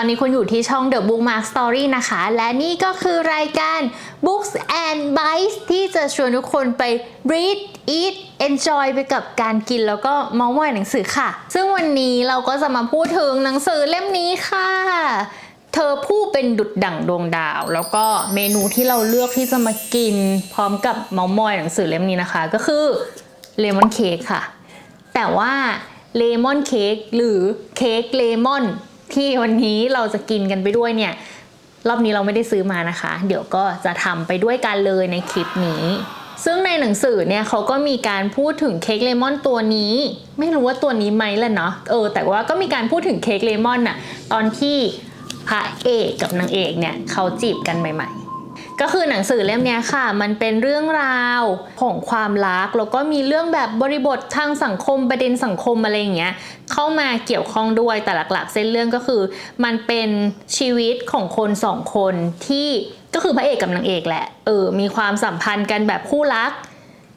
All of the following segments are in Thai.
ตอนนี้คุณอยู่ที่ช่อง The Bookmark Story นะคะ และนี่ก็คือรายการ Books and Bites ที่จะชวนทุกคนไป read eat enjoy ไปกับการกินแล้วก็มาส์มอยหนังสือค่ะ ซึ่งวันนี้เราก็จะมาพูดถึงหนังสือเล่มนี้ค่ะ เธอผู้เป็นดุดดั่งดวงดาว แล้วก็เมนูที่เราเลือกที่จะมากิน พร้อมกับเมาส์มอยหนังสือเล่มนี้นะคะ ก็คือเลมอนเค้กค่ะ แต่ว่าเลมอนเค้กหรือเค้กเลมอน ที่วันนี้เราจะกินกันไปด้วยเนี่ยรอบนี้เราไม่ได้ซื้อมานะคะ เดี๋ยวก็จะทำไปด้วยกันเลยในคลิปนี้ ซึ่งในหนังสือเนี่ยเขาก็มีการพูดถึงเค้กเลมอนตัวนี้ ไม่รู้ว่าตัวนี้ไหมละเนาะเออ แต่ว่าก็มีการพูดถึงเค้กเลมอนอะตอนที่พระเอกกับนางเอกเนี่ยเขาจีบกันใหม่ ๆ ก็คือหนังสือเล่มนี้ค่ะ มันเป็นเรื่องราวของความรักแล้วก็มีเรื่องแบบบริบททางสังคมประเด็นสังคมอะไรอย่างเงี้ยเข้ามาเกี่ยวข้องด้วยแต่หลักๆ เส้นเรื่องก็คือ มันเป็นชีวิตของคนสองคนที่ก็คือพระเอกกับนางเอกแหละเออมีความสัมพันธ์กันแบบคู่รัก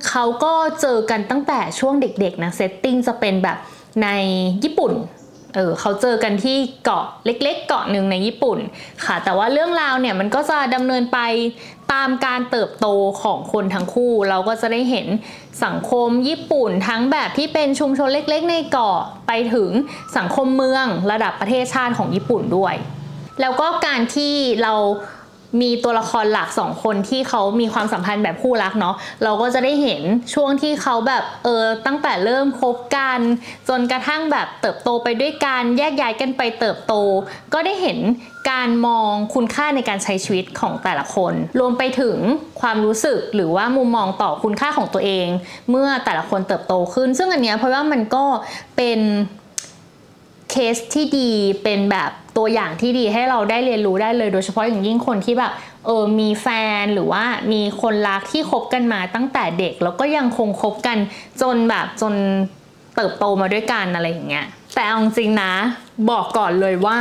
เขาก็เจอกันตั้งแต่ช่วงเด็กๆนะเซตติ้งจะเป็นแบบในญี่ปุ่น เออเขาเจอกันที่เกาะเล็ก ๆ เกาะหนึ่งในญี่ปุ่นค่ะ แต่ว่าเรื่องราวเนี่ยมันก็จะดำเนินไปตามการเติบโตของคนทั้งคู่ เราก็จะได้เห็นสังคมญี่ปุ่นทั้งแบบที่เป็นชุมชนเล็ก ๆ ในเกาะไปถึงสังคมเมืองระดับประเทศชาติของญี่ปุ่นด้วย แล้วก็การที่เรา มีตัวละครหลักสองคนที่เขามีความสัมพันธ์แบบคู่รักเนาะเราก็จะได้เห็นช่วงที่เขาแบบเออตั้งแต่เริ่มคบกัน จนกระทั่งแบบเติบโตไปด้วยกันแยกย้ายกันไปเติบโต ก็ได้เห็นการมองคุณค่าในการใช้ชีวิตของแต่ละคน รวมไปถึงความรู้สึกหรือว่ามุมมองต่อคุณค่าของตัวเอง เมื่อแต่ละคนเติบโตขึ้น ซึ่งอันเนี้ยเพราะว่ามันก็เป็นเคสที่ดีเป็นแบบ ตัวอย่างที่ดีให้เราได้เรียนรู้ได้เลย โดยเฉพาะอย่างยิ่งคนที่แบบเออมีแฟนหรือว่ามีคนรักที่คบกันมาตั้งแต่เด็ก แล้วก็ยังคงคบกันจนแบบจนเติบโตมาด้วยกันอะไรอย่างเงี้ยแต่เอาจริงนะ บอกก่อนเลยว่า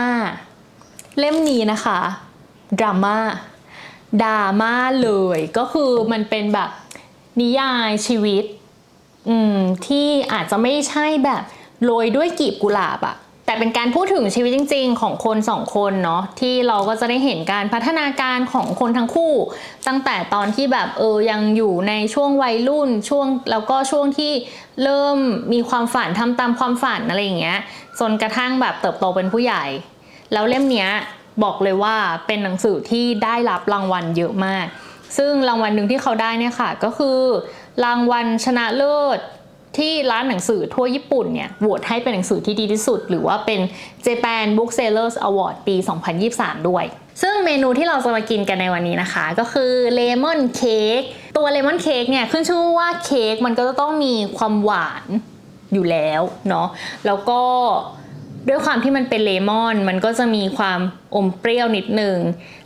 เล่มนี้นะคะดราม่าดราม่าเลยก็คือมันเป็นแบบนิยายชีวิต อืมที่อาจจะไม่ใช่แบบโรยด้วยกีบกุหลาบอะ แต่เป็นการพูดถึงชีวิตจริง ๆ ของคนสองคนเนาะที่เราก็จะได้เห็นการพัฒนาการของคนทั้งคู่ ตั้งแต่ตอนที่แบบเออยังอยู่ในช่วงวัยรุ่นช่วงแล้วก็ช่วงที่เริ่มมีความฝันทำตามความฝันอะไรอย่างเงี้ยจนกระทั่งแบบเติบโตเป็นผู้ใหญ่ แล้วเล่มเนี้ยบอกเลยว่าเป็นหนังสือที่ได้รับรางวัลเยอะมาก ซึ่งรางวัลหนึ่งที่เขาได้เนี่ยค่ะ ก็คือ รางวัลชนะเลิศ ที่ร้านหนังสือทั่วญี่ปุ่นเนี่ยโหวตให้เป็นหนังสือที่ดีที่สุด หรือว่าเป็น Japan Booksellers Award ปี 2023 ด้วย ซึ่งเมนูที่เราจะมากินกันในวันนี้นะคะ ก็คือเลมอนเค้กตัวเลมอนเค้กเนี่ยขึ้นชื่อว่าเค้กมันก็จะต้องมีความหวานอยู่แล้วเนาะแล้วก็ด้วยความที่มันเป็นเลมอน มันก็จะมีความอมเปรี้ยวนิดนึง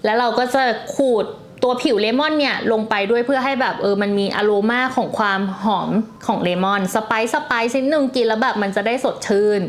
แล้วเราก็จะขูด ตัวผิวเลมอนเนี่ยลงไปด้วยเพื่อให้แบบเออมันมีอโรมาของความหอมของเลมอนสไปซ์สไปซ์นิดนึงกินแล้วแบบมันจะได้สดชื่น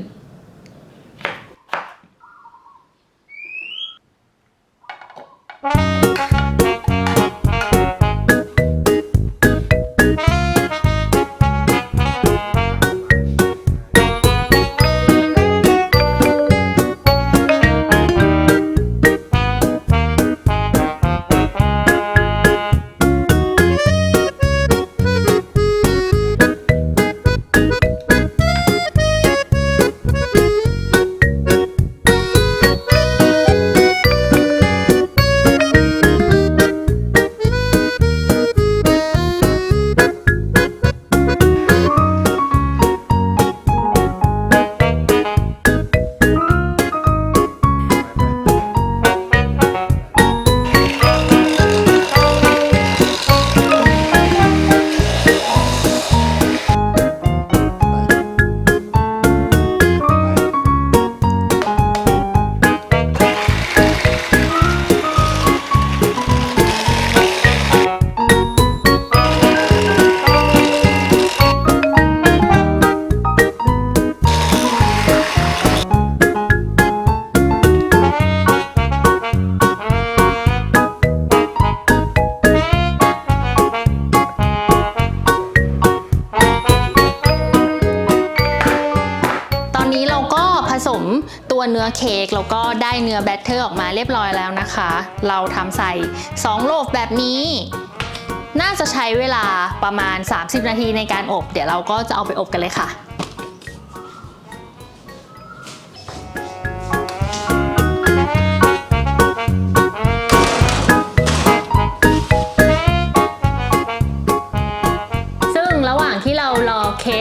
ออร์ออกมาเรียบร้อยแล้วนะคะ เราทำใส่2โลบแบบนี้ น่าจะใช้เวลาประมาณ 30 นาทีในการอบ เดี๋ยวเราก็จะเอาไปอบกันเลยค่ะ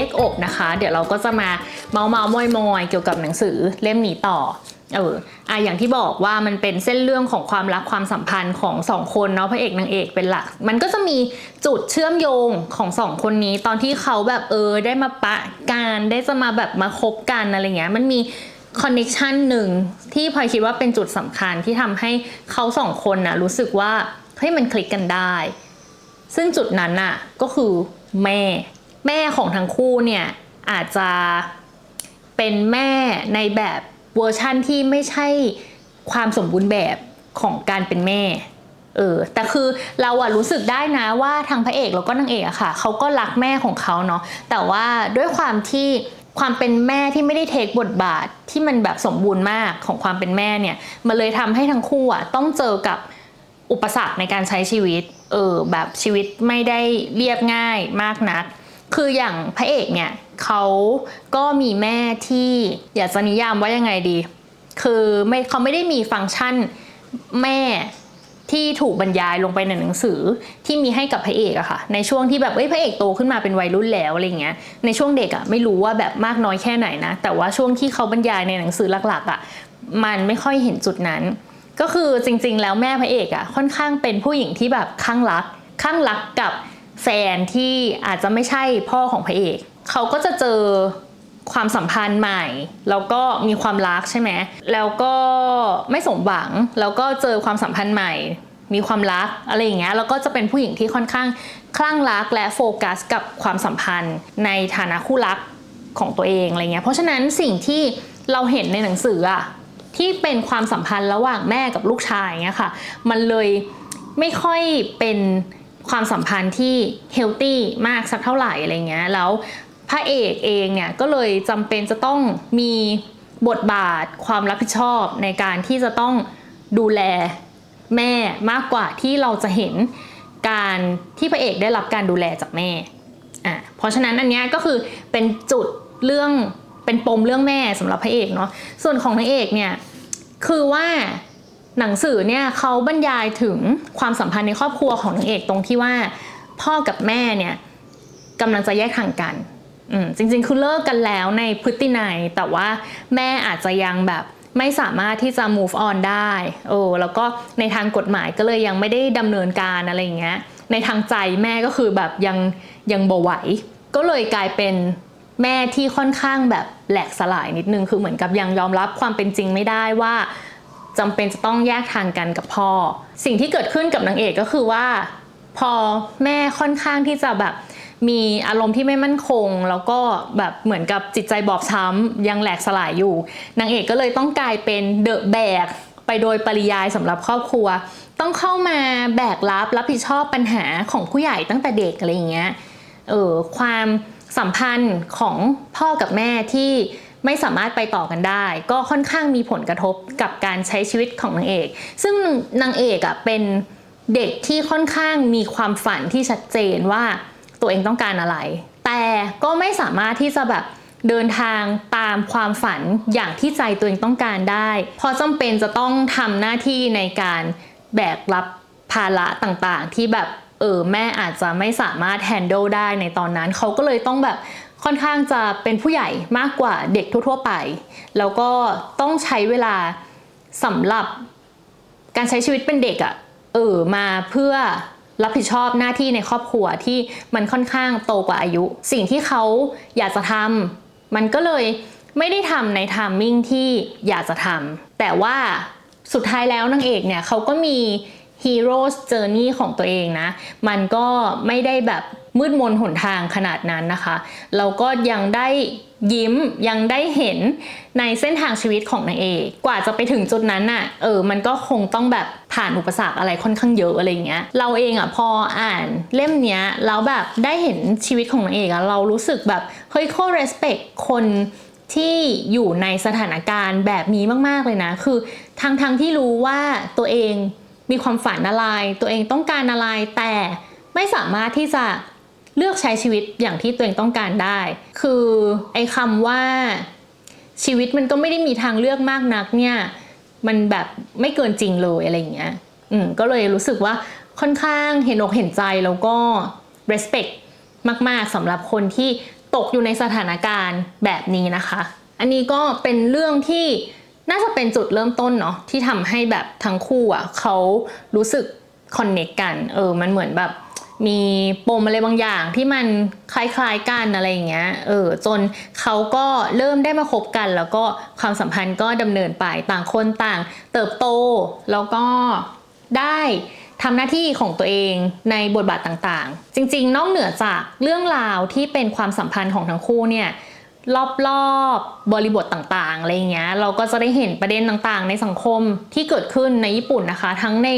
รอเค้กอบนะคะ เดี๋ยวเราก็จะมาเมาเมามอยมอยๆเกี่ยวกับหนังสือเล่มนี้ต่อเอออะอย่างที่บอกว่ามันเป็นเส้นเรื่องของความรักความสัมพันธ์ของสองคนเนาะพระเอกนางเอกเป็นหลัก มันก็จะมีจุดเชื่อมโยงของสองคนนี้ ตอนที่เขาแบบเออได้มาปะกันได้จะมาแบบมาคบกันอะไรเงี้ยมันมีคอนเน็ชันหนึ่งที่พลอยคิดว่าเป็นจุดสำคัญที่ทำให้เขาสองคนน่ะรู้สึกว่าเฮ้ยมันคลิกกันได้ ซึ่งจุดนั้นน่ะก็คือแม่ แม่ของทั้งคู่เนี่ยอาจจะเป็นแม่ในแบบเวอร์ชั่นที่ไม่ใช่ความสมบูรณ์แบบของการเป็นแม่ เออ แต่คือเราอะรู้สึกได้นะว่าทางพระเอกแล้วก็นางเอกอะค่ะ เขาก็รักแม่ของเขาเนาะ แต่ว่าด้วยความที่ความเป็นแม่ที่ไม่ได้เทคบทบาทที่มันแบบสมบูรณ์มากของความเป็นแม่เนี่ย มันเลยทำให้ทั้งคู่อะต้องเจอกับอุปสรรคในการใช้ชีวิต เออ แบบชีวิตไม่ได้เรียบง่ายมากนัก คืออย่างพระเอกเนี่ยเขาก็มีแม่ที่อยากจะนิยามว่ายังไงดี คือไม่เขาไม่ได้มีฟังก์ชันแม่ที่ถูกบรรยายลงไปในหนังสือที่มีให้กับพระเอกอะค่ะ ในช่วงที่แบบเอ้ยพระเอกโตขึ้นมาเป็นวัยรุ่นแล้วอะไรเงี้ยในช่วงเด็กอะไม่รู้ว่าแบบมากน้อยแค่ไหนนะ แต่ว่าช่วงที่เขาบรรยายในหนังสือหลักๆอะมันไม่ค่อยเห็นจุดนั้น ก็คือจริงๆ แล้วแม่พระเอกอะค่อนข้างเป็นผู้หญิงที่แบบข้างรักข้างรักกับ แฟนที่อาจจะไม่ใช่พ่อของพระเอกเขาก็จะเจอความสัมพันธ์ใหม่ แล้วก็มีความรักใช่ไหมแล้วก็ไม่สมหวังแล้วก็เจอความสัมพันธ์ใหม่ มีความรักอะไรอย่างเงี้ยแล้วก็จะเป็นผู้หญิงที่ค่อนข้างคลั่งรักและโฟกัสกับความสัมพันธ์ในฐานะคู่รักของตัวเองอะไรเงี้ยเพราะฉะนั้นสิ่งที่เราเห็นในหนังสืออะที่เป็นความสัมพันธ์ระหว่างแม่กับลูกชายเงี้ยค่ะ มันเลยไม่ค่อยเป็น ความสัมพันธ์ที่เฮลตี้มากสักเท่าไหร่อะไรเงี้ยแล้วพระเอกเองเนี่ยก็เลยจำเป็นจะต้องมีบทบาทความรับผิดชอบในการที่จะต้องดูแลแม่มากกว่าที่เราจะเห็นการที่พระเอกได้รับการดูแลจากแม่อะเพราะฉะนั้นอันเนี้ยก็คือเป็นจุดเรื่องเป็นปมเรื่องแม่สำหรับพระเอกเนาะส่วนของนางเอกเนี่ยคือว่า หนังสือเนี่ยเขาบรรยายถึงความสัมพันธ์ในครอบครัวของนางเอกตรงที่ว่า พ่อกับแม่เนี่ยกำลังจะแยกทางกันจริงๆ คือเลิกกันแล้วในพฤตินัยแต่ว่าแม่อาจจะยังแบบไม่สามารถที่จะ move on ได้โอ้แล้วก็ในทางกฎหมายก็เลยยังไม่ได้ดำเนินการอะไรอย่างเงี้ยในทางใจแม่ก็คือแบบยังยังบ่ไหว ก็เลยกลายเป็นแม่ที่ค่อนข้างแบบแหลกสลายนิดนึงคือเหมือนกับยังยอมรับความเป็นจริงไม่ได้ว่า จำเป็นจะต้องแยกทางกันกับพ่อ สิ่งที่เกิดขึ้นกับนางเอกก็คือว่า พอแม่ค่อนข้างที่จะแบบมีอารมณ์ที่ไม่มั่นคง แล้วก็แบบเหมือนกับจิตใจบอบช้ำยังแหลกสลายอยู่นางเอกก็เลยต้องกลายเป็นเดอะแบกไปโดยปริยายสำหรับครอบครัว ต้องเข้ามาแบกรับรับผิดชอบปัญหาของผู้ใหญ่ตั้งแต่เด็กอะไรอย่างเงี้ยเออความสัมพันธ์ของพ่อกับแม่ที่ ไม่สามารถไปต่อกันได้ ก็ค่อนข้างมีผลกระทบกับการใช้ชีวิตของนางเอก ซึ่งนางเอกอะเป็นเด็กที่ค่อนข้างมีความฝันที่ชัดเจนว่าตัวเองต้องการอะไร แต่ก็ไม่สามารถที่จะแบบเดินทางตามความฝันอย่างที่ใจตัวเองต้องการได้ เพราะจำเป็นจะต้องทำหน้าที่ในการแบกรับภาระต่างๆ ที่แบบเออแม่อาจจะไม่สามารถแฮนด์ลได้ในตอนนั้น เขาก็เลยต้องแบบ ค่อนข้างจะเป็นผู้ใหญ่มากกว่าเด็กทั่วๆไป แล้วก็ต้องใช้เวลาสำหรับการใช้ชีวิตเป็นเด็กอะ่ะเออมาเพื่อรับผิดชอบหน้าที่ในครอบครัวที่มันค่อนข้างโตกว่าอายุ สิ่งที่เขาอยากจะทำมันก็เลยไม่ได้ทำในไทามมิ่งที่อยากจะทำแต่ว่าสุดท้ายแล้วนางเอกเนี่ยเขาก็มี Hero's Journey ของตัวเองนะ มันก็ไม่ได้แบบมืดมนหนทางขนาดนั้นนะคะ เราก็ยังได้ยิ้มยังได้เห็นในเส้นทางชีวิตของนางเอก กว่าจะไปถึงจุดนั้นน่ะ เออ มันก็คงต้องแบบผ่านอุปสรรคอะไรค่อนข้างเยอะอะไรเงี้ย เราเองอะพออ่านเล่มเนี้ยแล้วแบบได้เห็นชีวิตของนางเอกอะเรารู้สึกแบบเฮ้ยโค respect คนที่อยู่ในสถานการณ์แบบนี้มาก ๆ เลยนะ คือทั้งทั้งที่รู้ว่าตัวเอง มีความฝันอะไร ตัวเองต้องการอะไร แต่ไม่สามารถที่จะเลือกใช้ชีวิตอย่างที่ตัวเองต้องการได้ คือไอ้คำว่าชีวิตมันก็ไม่ได้มีทางเลือกมากนักเนี่ย มันแบบไม่เกินจริงเลยอะไรอย่างเงี้ย อืม ก็เลยรู้สึกว่าค่อนข้างเห็นอกเห็นใจแล้วก็ respect มาก ๆสำหรับคนที่ตกอยู่ในสถานการณ์แบบนี้นะคะ อันนี้ก็เป็นเรื่องที่ น่าจะเป็นจุดเริ่มต้นเนาะที่ทำให้แบบทั้งคู่อะเขารู้สึกคอนเน c t กัน เออ มันเหมือนแบบมีปมอะไรบางอย่างที่มันคล้ายๆกันอะไรอย่างเงี้ย เออ จนเขาก็เริ่มได้มาคบกัน แล้วก็ความสัมพันธ์ก็ดำเนินไปต่างคนต่าง เติบโต แล้วก็ได้ทำหน้าที่ของตัวเองในบทบาทต่างๆ จริงๆ นอกเหนือจากเรื่องราวที่เป็นความสัมพันธ์ของทั้งคู่เนี่ย รอบๆบริบทต่างๆอะไรเงี้ยเราก็จะได้เห็นประเด็นต่างๆ ในสังคมที่เกิดขึ้นในญี่ปุ่นนะคะ ทั้งใน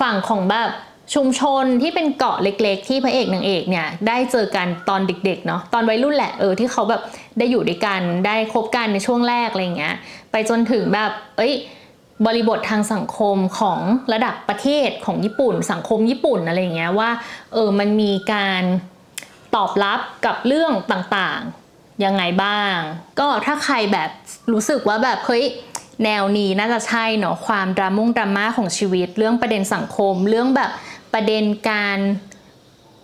ฝั่งของแบบชุมชนที่เป็นเกาะเล็ก ๆ ที่พระเอกนางเอกเนี่ยได้เจอกันตอนเด็กๆเนาะตอนวัยรุ่นแหละเออที่เขาแบบได้อยู่ด้วยกันได้คบกันในช่วงแรกอะไรเงี้ยไปจนถึงแบบเอ้ยบริบททางสังคมของระดับประเทศของญี่ปุ่น สังคมญี่ปุ่นอะไรเงี้ยว่าเออมันมีการตอบรับกับเรื่องต่างๆ ยังไงบ้าง ก็ถ้าใครแบบรู้สึกว่าแบบเฮ้ยแนวนี้น่าจะใช่เนาะความดรามุ่งดราม่าของชีวิต เรื่องประเด็นสังคม เรื่องแบบประเด็นการ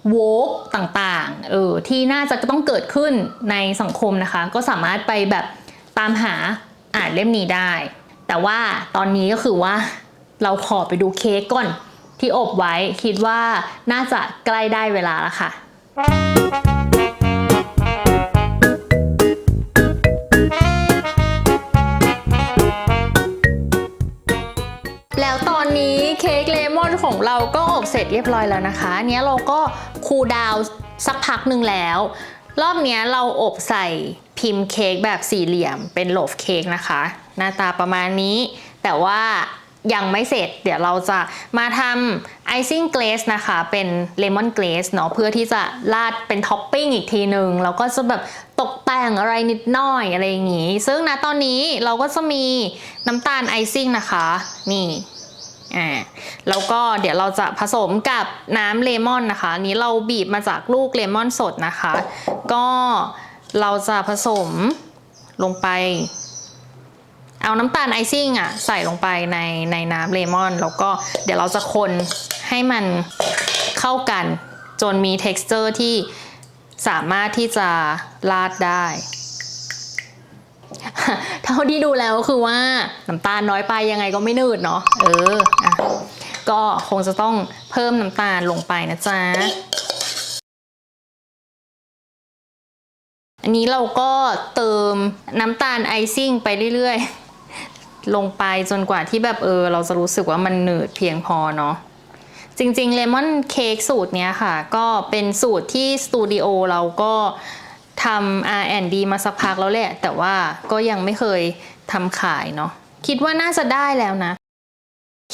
โวกต่างๆเออที่น่าจะต้องเกิดขึ้นในสังคมนะคะ ก็สามารถไปแบบตามหาอ่านเล่มนี้ได้ แต่ว่าตอนนี้ก็คือว่าเราขอไปดูเค้กก่อนที่อบไว้คิดว่าน่าจะใกล้ได้เวลาแล้วค่ะ ของเราก็อบเสร็จเรียบร้อยแล้วนะคะอันเนี้ยเราก็คูลดาวสักพักหนึ่งแล้ว รอบเนี้ยเราอบใส่พิมพ์เค้กแบบสี่เหลี่ยมเป็นโหลฟเค้กนะคะ หน้าตาประมาณนี้ แต่ว่ายังไม่เสร็จ เดี๋ยวเราจะมาทำไอซิ่งเกรสนะคะ เป็นเลมอนเกรสเนาะเพื่อที่จะราดเป็นท็อปปิ้งอีกทีหนึ่งแล้วก็จะแบบตกแต่งอะไรนิดหน่อยอะไรอย่างงี้ ซึ่งนะตอนนี้เราก็จะมีน้ำตาลไอซิ่งนะคะ นี่ อ่าแล้วก็เดี๋ยวเราจะผสมกับน้ำเลมอนนะคะนนี้เราบีบมาจากลูกเลมอนสดนะคะ ก็เราจะผสมลงไป เอาน้ำตาลไอซิ่งอะใส่ลงไปในในน้ำเลมอน แล้วก็เดี๋ยวเราจะคนให้มันเข้ากัน จนมี t e x t อร์ที่สามารถที่จะราดได้ เท่าที่ดูแล้วคือว่าน้ำตาลน้อยไปยังไงก็ไม่นืดเนาะเอออะก็คงจะต้องเพิ่มน้ำตาลลงไปนะจ๊ะอันนี้เราก็เติมน้ำตาลไอซิ่งไปเรื่อยๆ ลงไปจนกว่าที่แบบเออ เราจะรู้สึกว่ามันหนืดเพียงพอเนาะจริงๆเลมอนเค้กสูตรเนี้ยค่ะ ก็เป็นสูตรที่สตูดิโอเราก็ ทำ R&D มาสักพักแล้วแหละ แต่ว่าก็ยังไม่เคยทำขายเนาะคิดว่าน่าจะได้แล้วนะ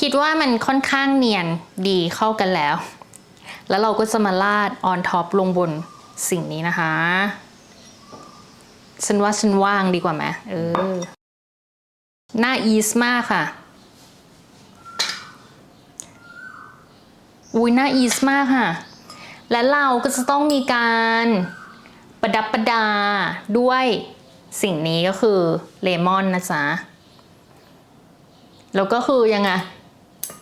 คิดว่ามันค่อนข้างเนียนดีเข้ากันแล้ว แล้วเราก็จะมาลาดออนท็อปลงบนสิ่งนี้นะคะ ฉันว่าฉันว่างดีกว่าไหมเออ หน่าอีสมากค่ะ อุ้ยหน่าอีสมากค่ะ และเราก็จะต้องมีการ ประดับประดาด้วยสิ่งนี้ก็คือเลมอนนะจ๊ะ แล้วก็คือยังไง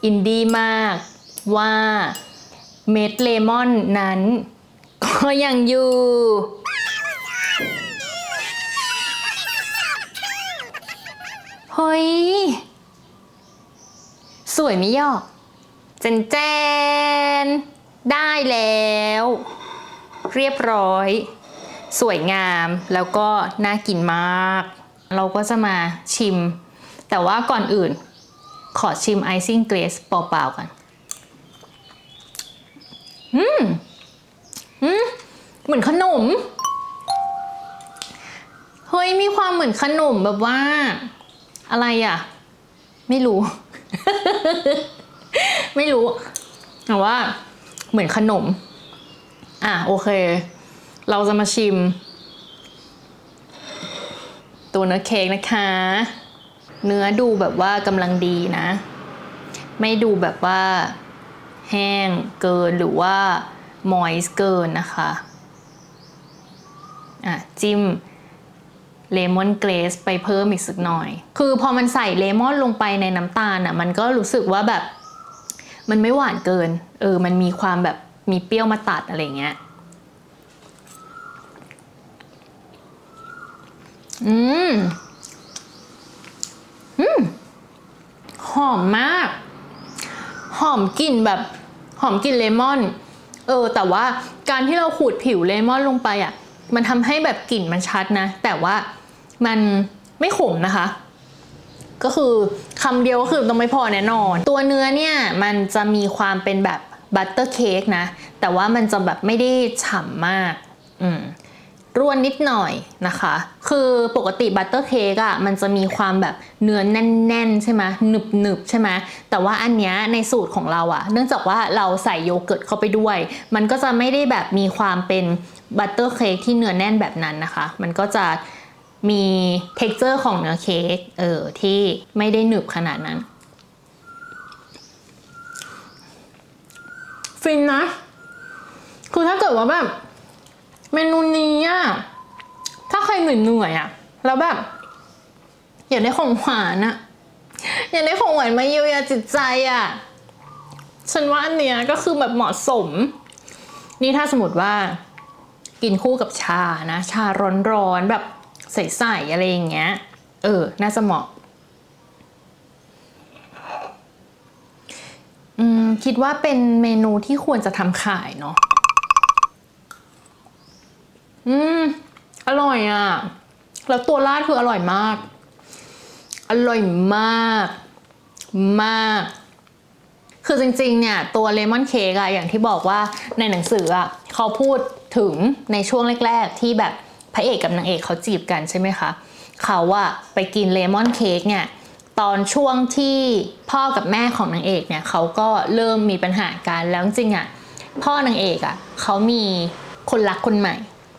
อินดี้มากว่าเม็ดเลมอนนั้น ก็ยังอยู่ เฮ้ย สวยม่ยอกเจนแจน ได้แล้ว เรียบร้อย สวยงามแล้วก็น่ากินมาก เราก็จะมาชิม แต่ว่าก่อนอื่นขอชิมไอซิ่งเกรสเปล่าๆกันอืม อืม เหมือนขนม เฮ้ย มีความเหมือนขนมแบบว่า อะไรอะ ไม่รู้ ไม่รู้แต่ว่า เหมือนขนม อะ โอเค เราจะมาชิม ตัวเนื้อเค้กนะคะ เนื้อดูแบบว่ากำลังดีนะ ไม่ดูแบบว่าแห้งเกินหรือว่ามอยส์เกินนะคะอะจิ้มเลมอนเกรสไปเพิ่มอีกสักหน่อย คือพอมันใส่เลมอนลงไปในน้ำตาลอะ มันก็รู้สึกว่าแบบ มันไม่หวานเกิน เออ มันมีความแบบมีเปรี้ยวมาตัดอะไรเงี้ย อืม อืม หอมมาก หอมกลิ่นแบบ หอมกลิ่นเลมอน เออ แต่ว่าการที่เราขูดผิวเลมอนลงไปอะ มันทำให้แบบกลิ่นมันชัดนะ แต่ว่ามันไม่ขมนะคะ ก็คือคำเดียวก็คือต้องไม่พอแน่นอน ตัวเนื้อเนี่ย มันจะมีความเป็นแบบบัตเตอร์เค้กนะ แต่ว่ามันจะแบบไม่ได้ฉ่ำมาก อืม ร่วนนิดหน่อยนะคะ คือปกติบัตเตอร์เค้กอะมันจะมีความแบบเนื้อแน่นๆ ใช่ไหมหนึบหนึบๆใช่ไหมแต่ว่าอันเนี้ยในสูตรของเราอะ เนื่องจากว่าเราใส่โยเกิร์ตเข้าไปด้วย มันก็จะไม่ได้แบบมีความเป็นบัตเตอร์เค้กที่เนื้อแน่นแบบนั้นนะคะ มันก็จะมี t e x t อร์ของเนื้อเค้กเออที่ไม่ได้หนึบขนาดนั้น ฟินนะ คือถ้าเกิดว่าแบบ เมนูนี้อะถ้าใครเหนื่อยเหนื่อยอะแล้วแบบอยากได้ของหวานอะอยากได้ของหวานมาเยียวยาจิตใจอะฉันว่าอันเนี้ยก็คือแบบเหมาะสม นี่ถ้าสมมติว่า กินคู่กับชานะ ชาร้อนๆแบบใสๆอะไรอย่างเงี้ย เออ น่าจะเหมาะอืมคิดว่าเป็นเมนูที่ควรจะทำขายเนาะ อืม อร่อยอะ แล้วตัวราดคืออร่อยมาก อร่อยมาก มาก คือจริงๆ เนี่ย ตัวเลมอนเค้กอะอย่างที่บอกว่าในหนังสืออะเขาพูดถึงในช่วงแรก ๆ ที่แบบพระเอกกับนางเอกเขาจีบกันใช่ไหมคะ เขาอะไปกินเลมอนเค้กเนี่ยตอนช่วงที่พ่อกับแม่ของนางเอกเนี่ยเขาก็เริ่มมีปัญหากันแล้วจริงอะพ่อนางเอกอะเขามีคนรักคนใหม่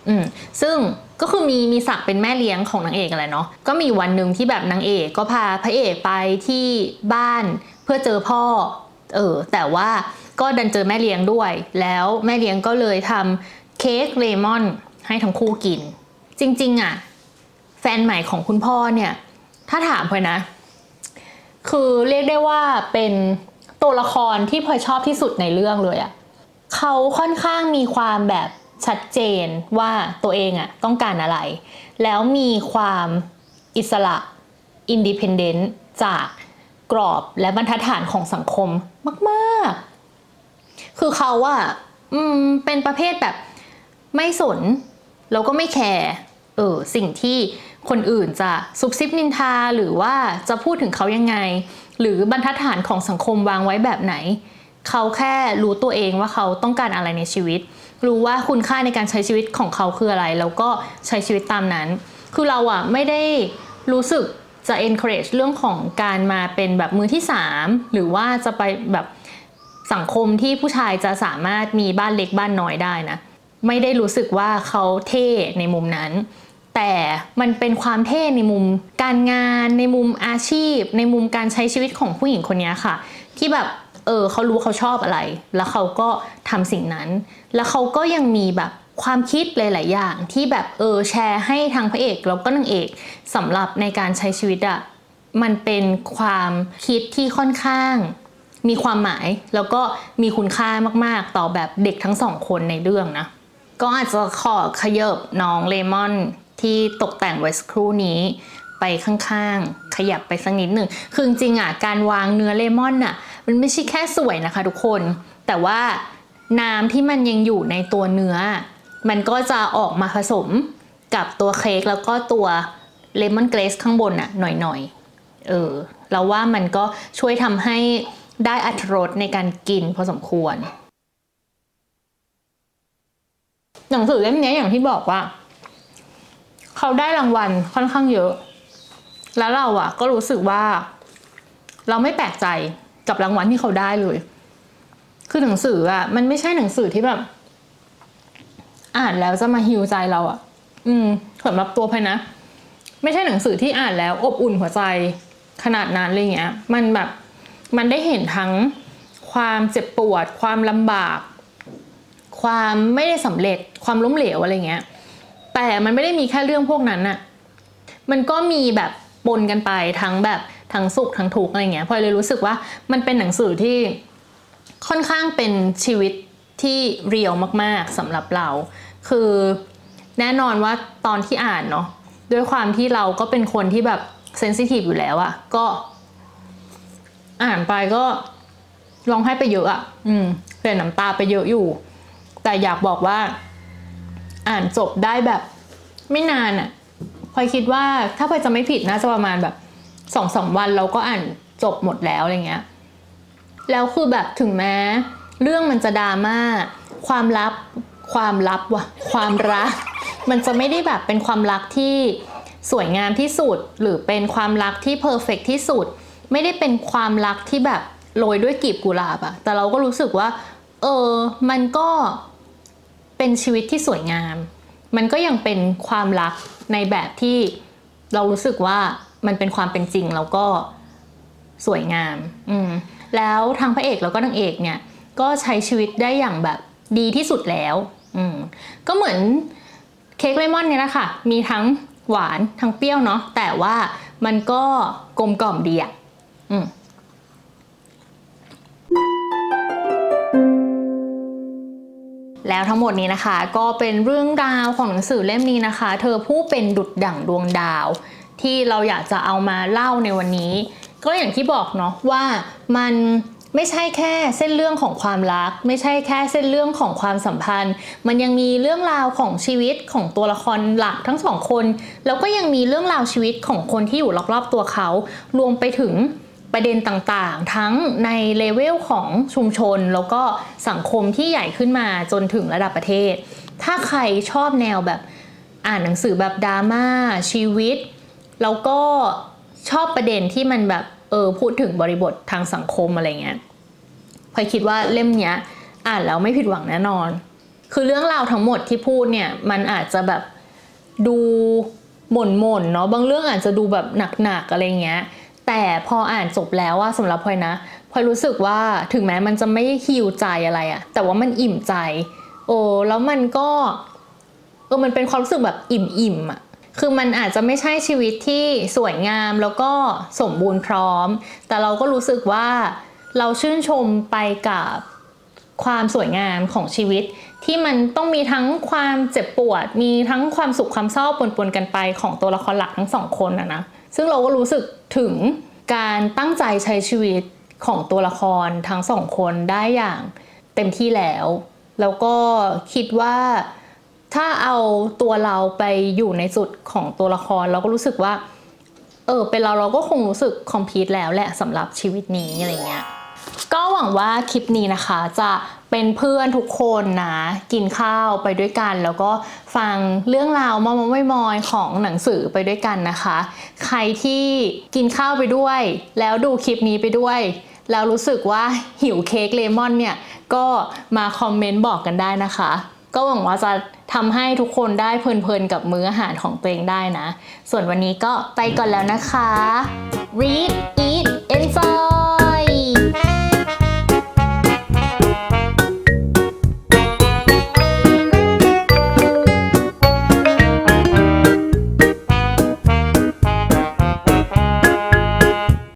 อืมซึ่งก็คือมีมีศักดิ์เป็นแม่เลี้ยงของนางเอกอะไรเนาะก็มีวันหนึ่งที่แบบนางเอกก็พาพระเอกไปที่บ้านเพื่อเจอพ่อเออแต่ว่าก็ดันเจอแม่เลี้ยงด้วย แล้วแม่เลี้ยงก็เลยทำเค้กเลมอนให้ทั้งคู่กิน จริง ๆอะแฟนใหม่ของคุณพ่อเนี่ย ถ้าถามพลอยนะ คือเรียกได้ว่าเป็นตัวละครที่พลอยชอบที่สุดในเรื่องเลยอะเขาค่อนข้างมีความแบบ ชัดเจนว่าตัวเองอะต้องการอะไร แล้วมีความอิสระอินดิเพนเดนต์จากกรอบและบรรทัดฐานของสังคมมาก ๆ คือเขาอะอืมเป็นประเภทแบบไม่สน แล้วก็ไม่แคร์เออสิ่งที่คนอื่นจะซุบซิบนินทาหรือว่าจะพูดถึงเขายังไง หรือบรรทัดฐานของสังคมวางไว้แบบไหน เขาแค่รู้ตัวเองว่าเขาต้องการอะไรในชีวิต รู้ว่าคุณค่าในการใช้ชีวิตของเขาคืออะไร แล้วก็ใช้ชีวิตตามนั้น คือเราอะไม่ได้รู้สึกจะ encourage เรื่องของการมาเป็นแบบมือที่สามหรือว่าจะไปแบบสังคมที่ผู้ชายจะสามารถมีบ้านเล็กบ้านน้อยได้นะ ไม่ได้รู้สึกว่าเขาเท่ในมุมนั้น แต่มันเป็นความเท่ในมุมการงาน ในมุมอาชีพ ในมุมการใช้ชีวิตของผู้หญิงคนนี้ค่ะ ที่แบบ เออเขารู้เขาชอบอะไร แล้วเขาก็ทำสิ่งนั้น แล้วเขาก็ยังมีแบบความคิดหลาย ๆ อย่างที่แบบเออแชร์ให้ทางพระเอกแล้วก็นางเอกสำหรับในการใช้ชีวิตอะมันเป็นความคิดที่ค่อนข้าง มีความหมายแล้วก็มีคุณค่ามาก ๆ ต่อแบบเด็กทั้งสองคนในเรื่องนะ ก็อาจจะขอขยบน้องเลมอนที่ตกแต่งไว้สักครู่นี้ไปข้าง ๆ ขยับไปสักนิดหนึ่งคือจริงอะการวางเนื้อเลมอนน่ะ มันไม่ใช่แค่สวยนะคะทุกคน แต่ว่าน้ำที่มันยังอยู่ในตัวเนื้อ มันก็จะออกมาผสมกับตัวเค้กแล้วก็ตัวเลมอนเกรสข้างบนน่ะหน่อยๆ เออเราว่ามันก็ช่วยทำให้ได้อัตรสในการกินพอสมควร หนังสือเล่มนี้อย่างที่บอกว่า เขาได้รางวัลค่อนข้างเยอะ แล้วเราอะก็รู้สึกว่า เราไม่แปลกใจ กับรางวัลที่เขาได้เลย คือหนังสืออะมันไม่ใช่หนังสือที่แบบ อ่านแล้วจะมาฮิวใจเราอะอืมสำหรับตัวพายนะ ไม่ใช่หนังสือที่อ่านแล้วอบอุ่นหัวใจขนาดนั้นอะไรเงี้ย มันแบบมันได้เห็นทั้งความเจ็บปวด ความลำบาก ความไม่ได้สำเร็จ ความล้มเหลวอะไรเงี้ย แต่มันไม่ได้มีแค่เรื่องพวกนั้นน่ะมันก็มีแบบปนกันไปทั้งแบบ ทั้งสุขทั้งทุกข์อะไรเงี้ยพลอยเลยรู้สึกว่ามันเป็นหนังสือที่ค่อนข้างเป็นชีวิตที่เรียวมากๆสำหรับเรา คือแน่นอนว่าตอนที่อ่านเนาะด้วยความที่เราก็เป็นคนที่แบบเซนซิทีฟอยู่แล้วอะก็อ่านไปก็ร้องไห้ไปเยอะอะอืมเปลี่ยนน้ำตาไปเยอะอยู่ แต่อยากบอกว่า อ่านจบได้แบบไม่นานอะพลอยคิดว่าถ้าพลอยจะไม่ผิดน่าจะประมาณแบบ สองสามวันเราก็อ่านจบหมดแล้วอะไรเงี้ยแล้วคือแบบถึงแม้ เรื่องมันจะดราม่าความลับความลับว่ะความรัก มันจะไม่ได้แบบเป็นความรักที่สวยงามที่สุด หรือเป็นความรักที่เพอร์เฟกที่สุด ไม่ได้เป็นความรักที่แบบโรยด้วยกลีบกุหลาบอะแต่เราก็รู้สึกว่า เออ มันก็เป็นชีวิตที่สวยงาม มันก็ยังเป็นความรักในแบบที่เรารู้สึกว่า มันเป็นความเป็นจริงแล้วก็สวยงาม อืมแล้วทางพระเอกแล้วก็นางเอกเนี่ย ก็ใช้ชีวิตได้อย่างแบบดีที่สุดแล้ว อืมก็เหมือนเค้กเลมอนเนี่ยแหละค่ะ มีทั้งหวานทั้งเปรี้ยวเนาะแต่ว่ามันก็กลมกล่อมดีอะอืมแล้วทั้งหมดนี้นะคะ ก็เป็นเรื่องราวของหนังสือเล่มนี้นะคะ เธอผู้เป็นดุจดั่งดวงดาว ที่เราอยากจะเอามาเล่าในวันนี้ ก็อย่างที่บอกเนาะว่ามันไม่ใช่แค่เส้นเรื่องของความรัก ไม่ใช่แค่เส้นเรื่องของความสัมพันธ์ มันยังมีเรื่องราวของชีวิตของตัวละครหลักทั้งสองคน แล้วก็ยังมีเรื่องราวชีวิตของคนที่อยู่รอบๆตัวเขา รวมไปถึงประเด็นต่างๆ ทั้งในเลเวลของชุมชน แล้วก็สังคมที่ใหญ่ขึ้นมาจนถึงระดับประเทศ ถ้าใครชอบแนวแบบอ่านหนังสือแบบดราม่าชีวิต แล้วก็ชอบประเด็นที่มันแบบเออพูดถึงบริบททางสังคมอะไรเงี้ยพลอยคิดว่าเล่มเนี้ยอ่านแล้วไม่ผิดหวังแน่นอน คือเรื่องราวทั้งหมดที่พูดเนี่ยมันอาจจะแบบดูหม่นหม่นๆเนาะบางเรื่องอาจจะดูแบบหนักๆอะไรเงี้ย แต่พออ่านจบแล้วว่าสำหรับพลอยนะพลอยรู้สึกว่าถึงแม้มันจะไม่ฮิวใจอะไรอะแต่ว่ามันอิ่มใจ โอ้แล้วมันก็เออมันเป็นความรู้สึกแบบอิ่มๆอะ คือมันอาจจะไม่ใช่ชีวิตที่สวยงามแล้วก็สมบูรณ์พร้อม แต่เราก็รู้สึกว่าเราชื่นชมไปกับความสวยงามของชีวิต ที่มันต้องมีทั้งความเจ็บปวด มีทั้งความสุขความเศร้าปนๆกันไปของตัวละครหลักทั้งสองคนอะนะซึ่งเราก็รู้สึกถึงการตั้งใจใช้ชีวิตของตัวละครทั้งสองคนได้อย่างเต็มที่แล้ว แล้วก็คิดว่า ถ้าเอาตัวเราไปอยู่ในจุดของตัวละครเราก็รู้สึกว่า เออเป็นเราเราก็คงรู้สึกคอมพีทแล้วแหละสำหรับชีวิตนี้อะไรเงี้ยก็หวังว่าคลิปนี้นะคะจะเป็นเพื่อนทุกคนนะ กินข้าวไปด้วยกัน แล้วก็ฟังเรื่องราวมอมอยมอยของหนังสือไปด้วยกันนะคะ ใครที่กินข้าวไปด้วย แล้วดูคลิปนี้ไปด้วย แล้วรู้สึกว่าหิวเค้กเลมอนเนี่ย ก็มาคอมเมนต์บอกกันได้นะคะ ก็หวังว่าจะทำให้ทุกคนได้เพลินๆกับมื้ออาหารของตัวเองได้นะ ส่วนวันนี้ก็ไปก่อนแล้วนะคะ read eat enjoy